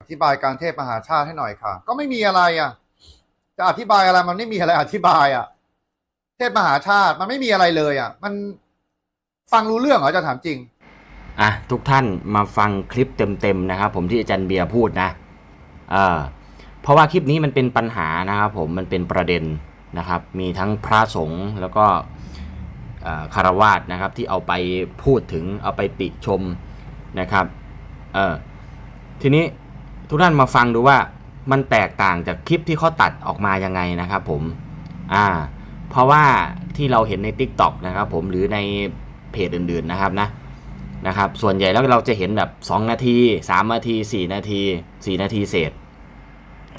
อธิบายการเทศมหาชาติให้หน่อยค่ะ ก็ไม่มีอะไรอะ จะอธิบายอะไรมันไม่มีอะไรอธิบายอะ เทศมหาชาติมันไม่มีอะไรเลยอะ มันฟังรู้เรื่องเหรอจะถามจริง อะทุกท่านมาฟังคลิปเต็มๆนะครับผมที่อาจารย์เบียร์พูดนะเออเพราะว่าคลิปนี้มันเป็นปัญหานะครับผมมันเป็นประเด็นนะครับ มีทั้งพระสงฆ์แล้วก็เอ่อคารวาสนะครับที่เอาไปพูดถึงเอาไปติชมนะครับเออทีนี้ ทุกท่านมาฟังดูว่ามันแตกต่างจากคลิปที่เขาตัดออกมายังไงนะครับผมอ่าเพราะว่าที่เราเห็นใน Tik t o อกนะครับผมหรือในเพจอื่นๆนะครับนะนะครับส่วนใหญ่แล้วเราจะเห็นแบบ 2 นาที 3 นาที 4 นาที 4 นาทีเศษ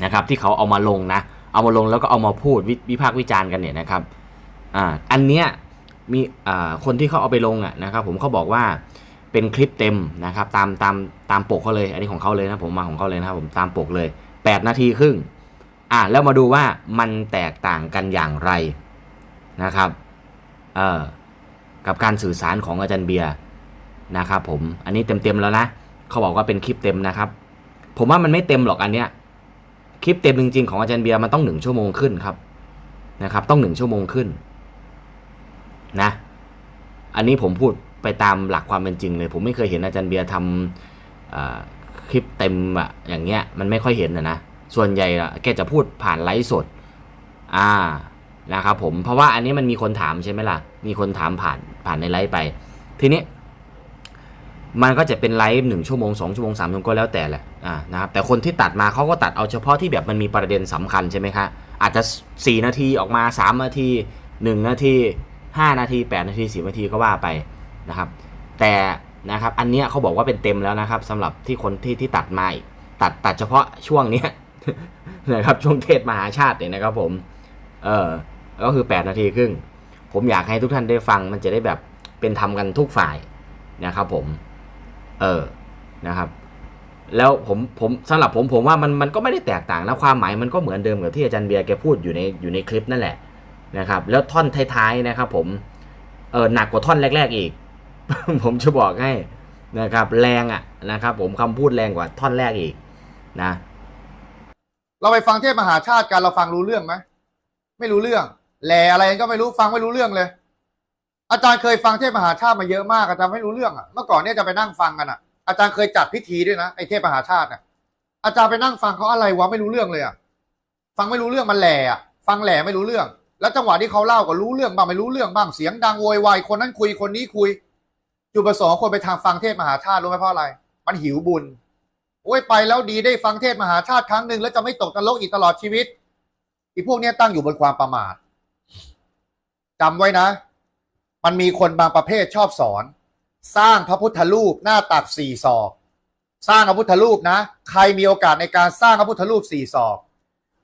นะครับที่เขาเอามาลงนะ เอามาลงแล้วก็เอามาพูดวิวพากษ์วิจารณ์กันเนี่ยนะครับอ่าอันเนี้ยมีอ่าคนที่เขาเอาไปลงอะนะครับผมเขาบอกว่า เป็นคลิปเต็มนะครับตามตามตามปกเขาเลย อันนี้ของเขาเลยนะผมมาของเขาเลยนะครับผมตามปกเลย 8 นาทีครึ่งอ่าแล้วมาดูว่ามันแตกต่างกันอย่างไรนะครับเอ่อกับการสื่อสารของอาจารย์เบียร์นะครับผมอันนี้เต็มๆแล้วนะเขาบอกว่าเป็นคลิปเต็มนะครับ ผมว่ามันไม่เต็มหรอกอันเนี้ยคลิปเต็มจริงๆของอาจารย์เบียร์มันต้องหนึ่งชั่วโมงขึ้นครับนะครับ ต้องหนึ่งชั่วโมงขึ้นนะ อันนี้ผมพูด ไปตามหลักความเป็นจริงเลย ผมไม่เคยเห็นอาจารย์เบียร์ทำคลิปเต็มอะอย่างเงี้ยมันไม่ค่อยเห็นนะนะส่วนใหญ่อะแกจะพูดผ่านไลฟ์สด อ่านะครับผมเพราะว่าอันนี้มันมีคนถามใช่ไหมล่ะ มีคนถามผ่านผ่านในไลฟ์ไป ทีนี้ มันก็จะเป็นไลฟ์หนึ่งชั่วโมงสองชั่วโมงสามชั่วโมงก็แล้วแต่แหละอ่านะครับแต่คนที่ตัดมาเขาก็ตัดเอาเฉพาะที่แบบมันมีประเด็นสำคัญใช่ไหมคะอาจจะ4นาทีออกมา3นาที1นาที5นาที8นาที10นาทีก็ว่าไป นะครับ แต่นะครับอันเนี้ยเขาบอกว่าเป็นเต็มแล้วนะครับสำหรับที่คนที่ที่ตัดมาตัดตัดเฉพาะช่วงเนี้ยนะครับช่วงเทศมหาชาติเนี่ยนะครับผมเออก็คือ 8 นาทีครึ่ง ผมอยากให้ทุกท่านได้ฟังมันจะได้แบบเป็นธรรมกันทุกฝ่ายนะครับผม เออนะครับ แล้วผมผมสำหรับผมผมว่ามันมันก็ไม่ได้แตกต่างนะความหมายมันก็เหมือนเดิมกับที่อาจารย์เบียร์แกพูดอยู่ในอยู่ในคลิปนั่นแหละนะครับ แล้วท่อนท้ายๆนะครับ ผมเออหนักกว่าท่อนแรก ๆ อีก ผมจะบอกให้นะครับ แรงอะนะครับ ผมคำพูดแรงกว่าท่อนแรกอีกนะ เราไปฟังเทศมหาชาติกันเราฟังรู้เรื่องไหมไม่รู้เรื่องแหลอะไรก็ไม่รู้ฟังไม่รู้เรื่องเลย อาจารย์เคยฟังเทศมหาชาติมาเยอะมากอาจารย์ไม่รู้เรื่องอะเมื่อก่อนเนี่ยจะไปนั่งฟังกันอะ อาจารย์เคยจัดพิธีด้วยนะไอ้เทศมหาชาติอะอาจารย์ไปนั่งฟังเขาอะไรวะไม่รู้เรื่องเลยอะฟังไม่รู้เรื่องมันแหล่อะฟังแหล่ไม่รู้เรื่อง แล้วจังหวะที่เขาเล่าก็รู้เรื่องบ้างไม่รู้เรื่องบ้างเสียงดังโวยวายคนนั้นคุยคนนี้คุย จุดประสงค์คนไปทางฟังเทศมหาชาติรู้ไหมเพราะอะไร มันหิวบุญโอ้ยไปแล้วดีได้ฟังเทศมหาชาติครั้งหนึ่งแล้วจะไม่ตกนรกอีกตลอดชีวิตอีพวกนี้ตั้งอยู่บนความประมาทจำไว้นะ มันมีคนบางประเภทชอบสอน สร้างพระพุทธรูปหน้าตักสี่ศอก สร้างพระพุทธรูปนะ ใครมีโอกาสในการสร้างพระพุทธรูปสี่ศอก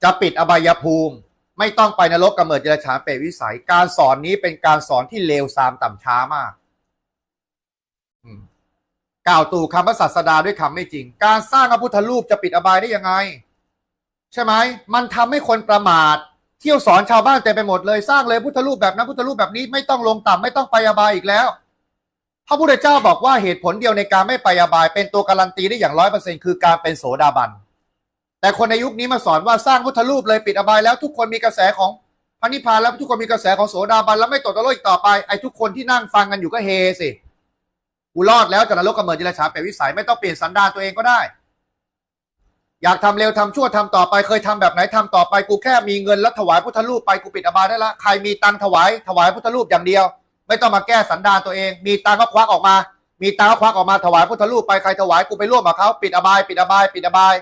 จะปิดอบายภูมิ ไม่ต้องไปนรกกำเนิดเจรฉานเปรตวิสัย การสอนนี้เป็นการสอนที่เลวทรามต่ำช้ามาก กล่าวตู่คำพระศาสดาด้วยคำไม่จริง การสร้างพระพุทธรูปจะปิดอบายได้ยังไง ใช่ไหมมันทำให้คนประมาท เที่ยวสอนชาวบ้านเต็มไปหมดเลยสร้างเลยพุทธรูปแบบนั้นพุทธรูปแบบนี้ไม่ต้องลงต่ำไม่ต้องไปอบายอีกแล้ว พระพุทธเจ้าบอกว่าเหตุผลเดียวในการไม่ไปอบาย เป็นตัวการันตีได้อย่างร้อยเปอร์เซ็นคือการเป็นโสดาบันแต่คนในยุคนี้มาสอนว่าสร้างพุทธรูปเลยปิดอบายแล้วทุกคนมีกระแสของพระนิพพานแล้วทุกคนมีกระแสของโสดาบันแล้วไม่ตกนรกอีกต่อไปไอ้ทุกคนที่นั่งฟังกันอยู่ก็เฮสิ กูรอดแล้วจากนรกกำเนิดเจริญฉานเปรตวิสัยไม่ต้องเปลี่ยนสันดานตัวเองก็ได้ อยากทำเร็วทำชั่วทำต่อไปเคยทำแบบไหนทำต่อไปกูแค่มีเงินแล้วถวายพุทธรูปไปกูปิดอบายได้ละใครมีตังถวายถวายพุทธรูปอย่างเดียว ไม่ต้องมาแก้สันดานตัวเอง มีตังก็ควักออกมา มีตังก็ควักออกมาถวายพุทธรูปไปใครถวายกูไปร่วมกับเขาปิดอบาย ปิดอบาย ปิดอบาย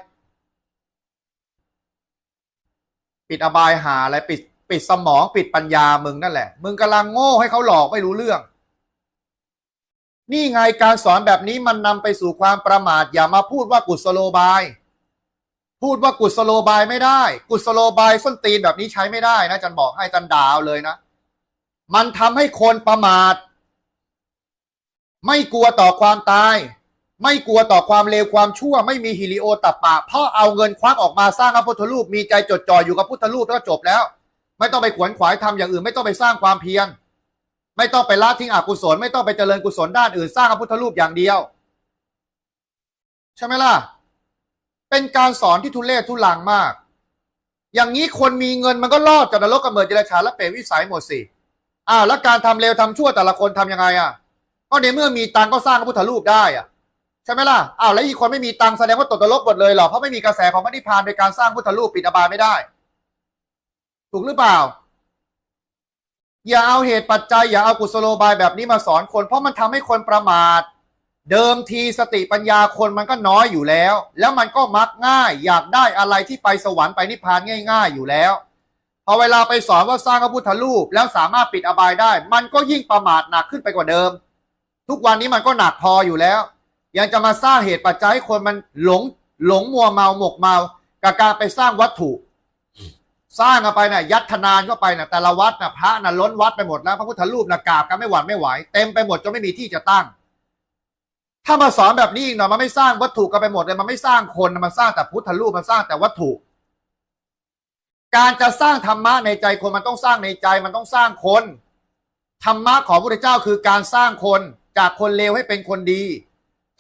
ปิดอบายหาอะไรปิดปิดสมองปิดปัญญามึงนั่นแหละ มึงกำลังโง่ให้เขาหลอกไม่รู้เรื่อง นี่ไงการสอนแบบนี้มันนำไปสู่ความประมาท อย่ามาพูดว่ากุศโลบาย พูดว่ากุศโลบายไม่ได้ กุศโลบายส้นตีนแบบนี้ใช้ไม่ได้นะจันบอกให้จันดาวเลยนะ มันทำให้คนประมาท ไม่กลัวต่อความตาย ไม่กลัวต่อความเลวความชั่ว ไม่มีฮิริโอตับปะเพราะเอาเงินควักออกมาสร้างพระพุทธรูปมีใจจดจ่ออยู่กับพุทธรูปแล้วจบแล้ว ไม่ต้องไปขวนขวายทำอย่างอื่น ไม่ต้องไปสร้างความเพียร ไม่ต้องไปละทิ้งอกุศล ไม่ต้องไปเจริญกุศลด้านอื่นสร้างพระพุทธรูปอย่างเดียว ใช่ไหมล่ะ เป็นการสอนที่ทุเลศทุลังมาก อย่างนี้คนมีเงินมันก็รอดจากนรกกำเนิดเดรัจฉานและเปรตวิสัยหมดสิอ้าวแล้วการทำเลวทำชั่วแต่ละคนทำยังไงอะก็ในเมื่อมีตังก็สร้างพระพุทธรูปได้อะใช่ไหมล่ะอ้าวแล้วอีกคนไม่มีตังแสดงว่าตกนรกหมดเลยเหรอเพราะไม่มีกระแสของพระนิพพานโดยการสร้างพุทธรูปปิดอบายไม่ได้ ถูกหรือเปล่า อย่าเอาเหตุปัจจัย อย่าเอากุศโลบายแบบนี้มาสอนคน เพราะมันทำให้คนประมาท เดิมทีสติปัญญาคนมันก็น้อยอยู่แล้ว แล้วมันก็มักง่าย อยากได้อะไรที่ไปสวรรค์ไปนิพพานง่าย ๆ อยู่แล้วพอเวลาไปสอนว่าสร้างพระพุทธรูปแล้วสามารถปิดอบายได้ มันก็ยิ่งประมาทหนักขึ้นไปกว่าเดิม ทุกวันนี้มันก็หนักพออยู่แล้ว ยังจะมาสร้างเหตุปัจจัยให้คนมันหลงหลงมัวเมาหมกเมา กับการไปสร้างวัตถุ สร้างกันไปน่ะยัดธนานเข้าไปน่ะแต่ละวัดน่ะพระน่ะล้นวัดไปหมดแล้ว พระพุทธรูปน่ะกราบกันไม่หวั่นไม่ไหวเต็มไปหมดจนไม่มีที่จะตั้ง ถ้ามาสอนแบบนี้อีกหน่อยมันไม่สร้างวัตถุกันไปหมดเลยมันไม่สร้างคนมันสร้างแต่พุทธรูปมันสร้างแต่วัตถุ การจะสร้างธรรมะในใจคนมันต้องสร้างในใจมันต้องสร้างคนธรรมะของพระพุทธเจ้าคือการสร้างคนจากคนเลวให้เป็นคนดี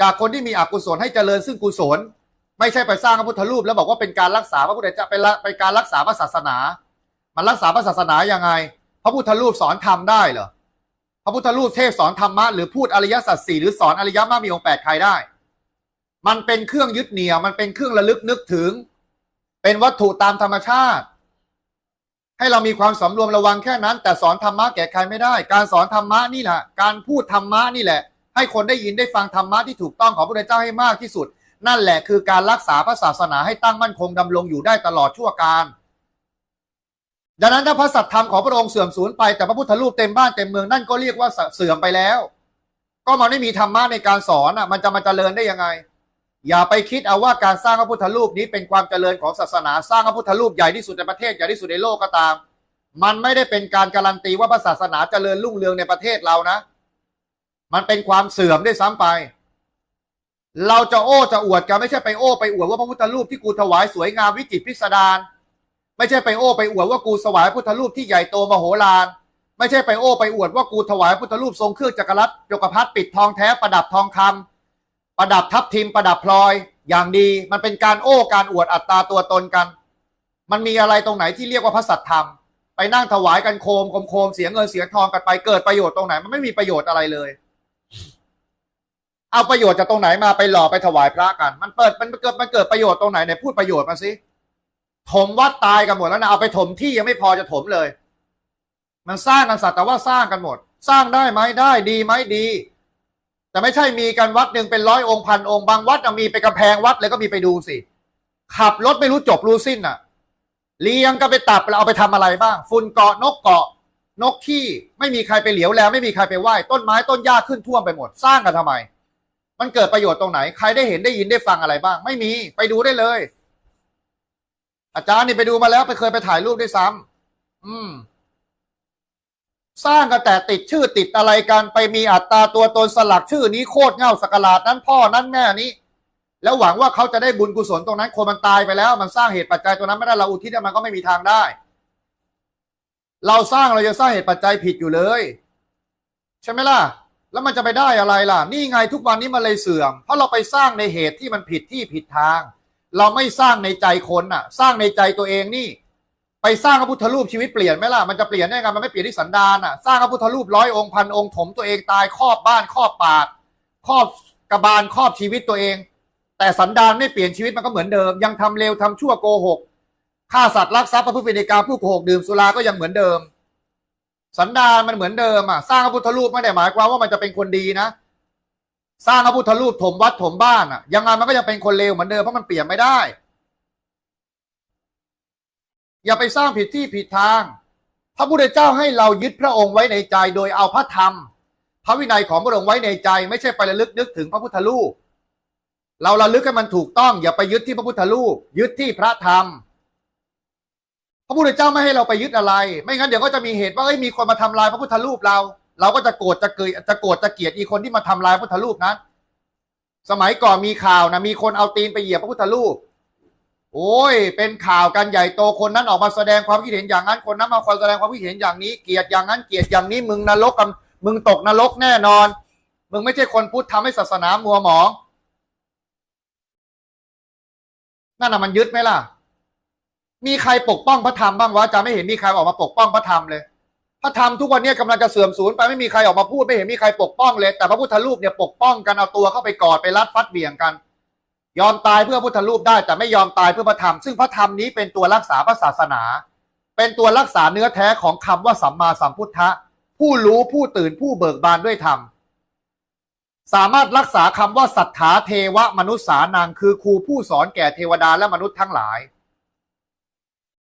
จากคนที่มีอกุศลให้เจริญซึ่งกุศล ไม่ใช่ไปสร้างพระพุทธรูปแล้วบอกว่าเป็นการรักษาพระพุทธเจ้าเป็นละเป็นการรักษาพระศาสนา มันรักษาพระศาสนายังไง พระพุทธรูปสอนธรรมได้เหรอพระพุทธรูปเทศสอนธรรมะหรือพูดอริยสัจสี่หรือสอนอริยมรรคมีองค์แปดใครได้ มันเป็นเครื่องยึดเหนี่ยวมันเป็นเครื่องระลึกนึกถึง เป็นวัตถุตามธรรมชาติ ให้เรามีความสำรวมระวังแค่นั้น แต่สอนธรรมะแก่ใครไม่ได้ การสอนธรรมะนี่แหละการพูดธรรมะนี่แหละ ให้คนได้ยินได้ฟังธรรมะที่ถูกต้องของพระพุทธเจ้าให้มากที่สุด นั่นแหละคือการรักษาพระศาสนาให้ตั้งมั่นคงดำรงอยู่ได้ตลอดชั่วการดังนั้นถ้าพระสัตธรรมของพระองค์เสื่อมสูญไปแต่พระพุทธรูปเต็มบ้านเต็มเมืองนั่นก็เรียกว่าเสื่อมไปแล้ว ก็มันไม่มีธรรมะในการสอนอะ มันจะมาเจริญได้ยังไง อย่าไปคิดเอาว่าการสร้างพระพุทธรูปนี้เป็นความเจริญของศาสนา สร้างพระพุทธรูปใหญ่ที่สุดในประเทศใหญ่ที่สุดในโลกก็ตาม มันไม่ได้เป็นการการันตีว่าพระศาสนาเจริญรุ่งเรืองในประเทศเรานะ มันเป็นความเสื่อมได้ซ้ำไป เราจะโอ้จะอวดกันไม่ใช่ไปโอ้ไปอวดว่าพระพุทธรูปที่กูถวายสวยงามวิจิตรพิสดารไม่ใช่ไปโอ้ไปอวดว่ากูถวายพุทธรูปที่ใหญ่โตมโหฬารไม่ใช่ไปโอ้ไปอวดว่ากูถวายพุทธรูปทรงเครื่องจักรพรรดิยกพัดปิดทองแท้ประดับทองคำประดับทับทิมประดับพลอย อย่างดีมันเป็นการโอ้การอวดอัตตาตัวตนกัน มันมีอะไรตรงไหนที่เรียกว่าพระสัตธรรม ไปนั่งถวายกันโคมโคมโคมเสียเงินเสียทองกันไปเกิดประโยชน์ตรงไหนมันไม่มีประโยชน์อะไรเลย เอาประโยชน์จากตรงไหนมาไปหล่อไปถวายพระกัน มันเปิดมันเกิดมันเกิดประโยชน์ตรงไหนไหนพูดประโยชน์มาสิถมวัดตายกันหมดแล้วนะเอาไปถมที่ยังไม่พอจะถมเลย มันสร้างกันสัตว์แต่ว่าสร้างกันหมด สร้างได้ไหมได้ดีไหมดี แต่ไม่ใช่มีกันวัดหนึ่งเป็นร้อยองค์พันองค์บางวัดมีไปกำแพงวัดเลยก็มีไปดูสิขับรถไม่รู้จบรู้สิ้นอะเลี้ยงก็ไปตับแล้วเอาไปทำอะไรบ้างฝุ่นเกาะนกเกาะ นกที่ไม่มีใครไปเหลียวแล้ว ไม่มีใครไปไหว้ต้นไม้ต้นหญ้าขึ้นท่วมไปหมด สร้างกันทำไม มันเกิดประโยชน์ตรงไหน ใครได้เห็นได้ยินได้ฟังอะไรบ้าง ไม่มี ไปดูได้เลย อาจารย์นี่ไปดูมาแล้วไปเคยไปถ่ายรูปด้วยซ้ำอืม สร้างกันแต่ติดชื่อติดอะไรกันไปมีอัตราตัวตนสลักชื่อนี้โคตรเง่าสกกลาดนั้นพ่อนั้นแม่นี้ แล้วหวังว่าเขาจะได้บุญกุศลตรงนั้น คนมันตายไปแล้ว มันสร้างเหตุปัจจัยตรงนั้นไม่ได้เราอุทิศมันก็ไม่มีทางได้ เราสร้างเราจะสร้างเหตุปัจจัยผิดอยู่เลย ใช่ไหมล่ะ แล้วมันจะไปได้อะไรล่ะ นี่ไงทุกวันนี้มันเลยเสื่อม เพราะเราไปสร้างในเหตุที่มันผิดที่ผิดทาง เราไม่สร้างในใจคนน่ะ สร้างในใจตัวเองนี่ ไปสร้างพระพุทธรูปชีวิตเปลี่ยนไหมล่ะ มันจะเปลี่ยนได้ไงมันไม่เปลี่ยนที่สันดานอะ สร้างพระพุทธรูปร้อยองค์พันองค์ถมตัวเองตายครอบบ้านครอบปากครอบกระบาลครอบชีวิตตัวเอง แต่สันดานไม่เปลี่ยนชีวิตมันก็เหมือนเดิม ยังทำเลวทำชั่วโกหกฆ่าสัตว์ลักทรัพย์ประพฤติในการผู้โกหกดื่มสุราก็ยังเหมือนเดิม สันดานมันเหมือนเดิมอะสร้างพระพุทธรูปไม่ได้หมายความว่ามันจะเป็นคนดีนะ สร้างพระพุทธรูปถมวัดถมบ้านอะ ยังไงมันก็ยังเป็นคนเลวเหมือนเดิมเพราะมันเปลี่ยนไม่ได้ อย่าไปสร้างผิดที่ผิดทาง พระพุทธเจ้าให้เรายึดพระองค์ไว้ในใจ โดยเอาพระธรรม พระวินัยของพระองค์ไว้ในใจ ไม่ใช่ไประลึกนึกถึงพระพุทธรูปเราระลึกให้มันถูกต้อง อย่าไปยึดที่พระพุทธรูปยึดที่พระธรรม พระพุทธเจ้าไม่ให้เราไปยึดอะไร ไม่งั้นเดี๋ยวก็จะมีเหตุว่าเอ้ยมีคนมาทำลายพระพุทธรูปเรา เราก็จะโกรธจะเกยจะโกรธจะเกลียดอีคนที่มาทำลายพระพุทธรูปนั้น สมัยก่อนมีข่าวนะมีคนเอาตีนไปเหยียบพระพุทธรูป โอ้ย เป็นข่าวกันใหญ่โตคนนั้นออกมาแสดงความคิดเห็นอย่างนั้นคนนั้นมาคอยแสดงความคิดเห็นอย่างนี้เกลียดอย่างนั้นเกลียดอย่างนี้มึงนรกกับมึงตกนรกแน่นอน มึงไม่ใช่คนพุทธทำให้ศาสนามัวหมองนั่นน่ะมันยึดไหมล่ะ มีใครปกป้องพระธรรมบ้างวะจารย์ไม่เห็นมีใครออกมาปกป้องพระธรรมเลย พระธรรมทุกวันนี้กำลังจะเสื่อมสูญไปไม่มีใครออกมาพูดไม่เห็นมีใครปกป้องเลย แต่พระพุทธรูปเนี่ยปกป้องกันเอาตัวเข้าไปกอดไปรัดฟัดเบี่ยงกัน ยอมตายเพื่อพุทธรูปได้ แต่ไม่ยอมตายเพื่อพระธรรมซึ่งพระธรรมนี้เป็นตัวรักษาพระศาสนา เป็นตัวรักษาเนื้อแท้ของคำว่าสัมมาสัมพุทธะผู้รู้ผู้ตื่นผู้เบิกบานด้วยธรรมสามารถรักษาคำว่าสัทธาเทวมนุษย์สานังคือครูผู้สอนแก่เทวดาและมนุษย์ทั้งหลาย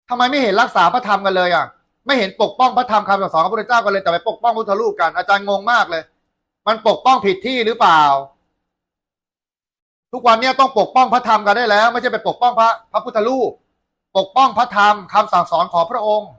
ทำไมไม่เห็นรักษาพระธรรมกันเลยอะ ไม่เห็นปกป้องพระธรรมคำสอนของพระพุทธเจ้ากันเลยแต่ไปปกป้องพุทธลูกกันอาจารย์งงมากเลย มันปกป้องผิดที่หรือเปล่า ทุกวันนี้ต้องปกป้องพระธรรมกันได้แล้ว ไม่ใช่ไปปกป้องพระพระพุทธลูกปกป้องพระธรรมคำสั่งสอนของพระองค์